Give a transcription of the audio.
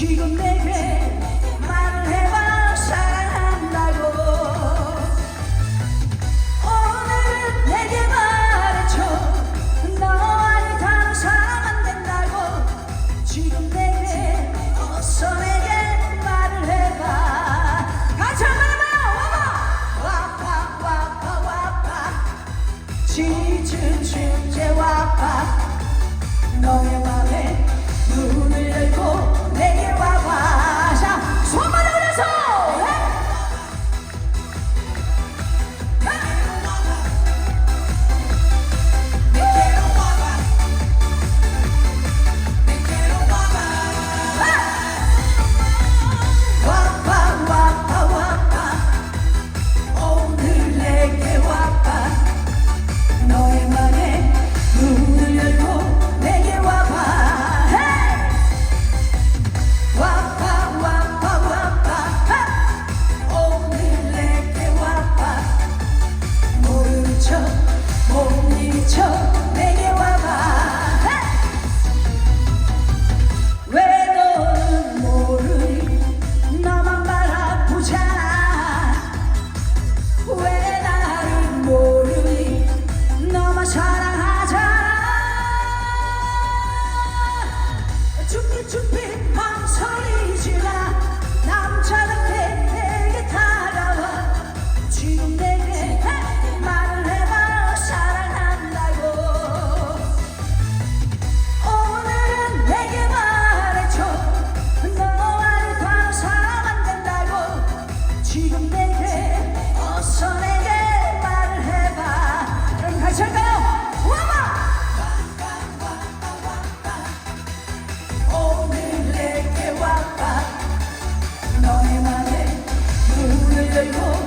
지금 내게 말을 해봐 사랑한다고. 오늘은 내게 말해줘. 너만이 다른 사람 안 된다고. 지금 내게 어서 내게 말을 해봐. 같이 한번 해봐요. 와봐. 와봐 와봐 지친 침체 와봐. 너의 맘에 열고